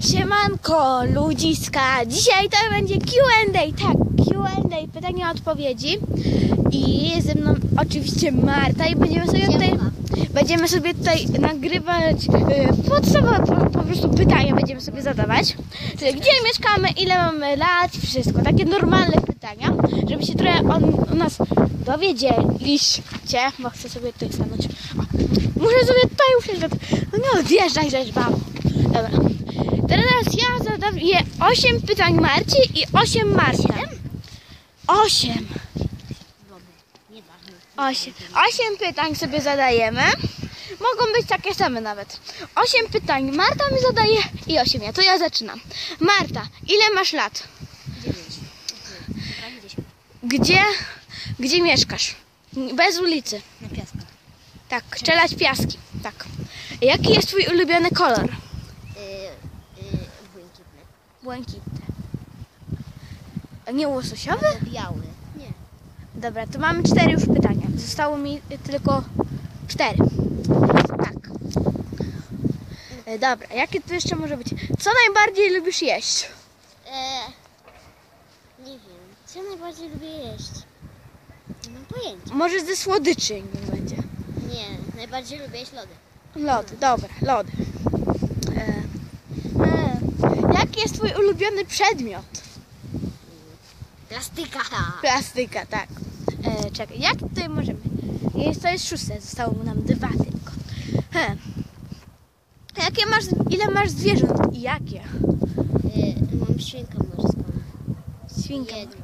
Siemanko, ludziska. Dzisiaj to będzie Q&A, tak, Q&A, pytania odpowiedzi. I jest ze mną oczywiście Marta i będziemy sobie tutaj, będziemy sobie tutaj nagrywać y, podstawowe po, po prostu pytania będziemy sobie zadawać. Czyli gdzie mieszkamy, ile mamy lat, wszystko, takie normalne pytania, żeby się trochę o, o nas dowiedzieliście, bo chcę sobie tutaj stanąć. O, muszę sobie tutaj usiąść, no odjeżdżaj, żeś babo. Dobra. Teraz ja zadaję 8 pytań Marci i 8 Marta. 8. Nieważne. 8. 8 pytań sobie zadajemy. Mogą być takie same nawet. 8 pytań Marta mi zadaje i 8 ja. To ja zaczynam. Marta, ile masz lat? Dziewięć. Prawie dziesięć. Gdzie, gdzie mieszkasz? Bez ulicy. Na piasku. Tak, strzelać piaski. Tak. Jaki jest twój ulubiony kolor? Błękitny. A nie łososiowy? Biały. Nie. Dobra, to mamy cztery już pytania. Zostało mi tylko cztery. Tak. E, Dobra, jakie to jeszcze może być? Co najbardziej lubisz jeść? Eee, nie wiem. Co najbardziej lubię jeść? Nie mam pojęcia. Może ze słodyczy niech będzie. Nie, najbardziej lubię jeść lody. Lody, dobra, lody. E, e, jaki jest twój ulubiony przedmiot? Plastyka. Plastyka, tak. E, czekaj, jak tutaj możemy? Jest, to jest szóste, zostało nam dwa tylko. He. Jakie masz, ile masz zwierząt i jakie? Yy, mam świnkę morską. Świnkę. Jedną.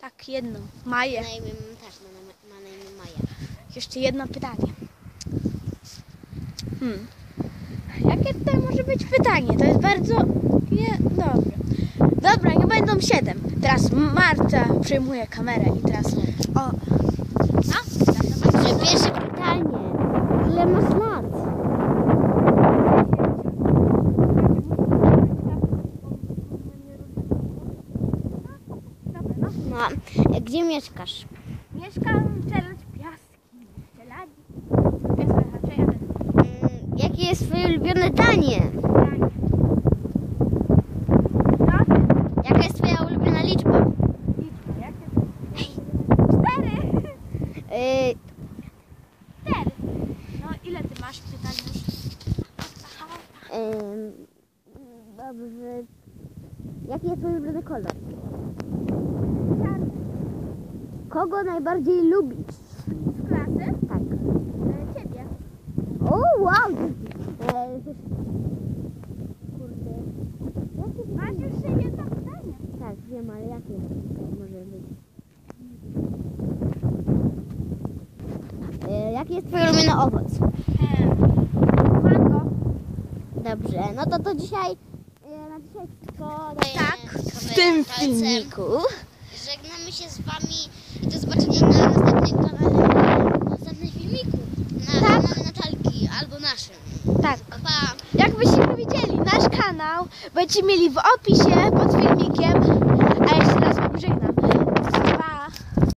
Tak, jedną. Maję. Na imię też, ma na, ma na imię Maja. Jeszcze jedno pytanie. Hmm. Jakie tutaj może być pytanie? To jest bardzo nie dobre. Dobra, nie będą siedem. Teraz Marta przejmuje kamerę i teraz. O. No, Że pierwsze pytanie. Ile masz lat? Dobra, no. Gdzie mieszkasz? Mieszkam w. Mm, jakie jest twoje ulubione danie? No, Jaka jest twoja ulubiona liczba? liczby. Jakie? Cztery. Yy. No, ile ty masz pytań już? Ym, dobrze. Jaki jest twój ulubiony kolor? Kogo najbardziej lubisz? Z klasy? Tak. E, Ciebie. O, wow! E, kurde. Jakie Masz jeszcze jedno pytanie. Tak, wiem, ale jakie może być? E, jaki jest twój ulubiony owoc? Mango. Dobrze, no to to dzisiaj e, na dzisiaj tylko Tak, w tym filmiku. Żegnamy się z wami i do zobaczenia na następnym kanale, na następnym filmiku. Na Tak. kanale Natalki albo naszym. Tak. Pa. Jakbyście dowiedzieli, nasz kanał będziecie mieli w opisie pod filmikiem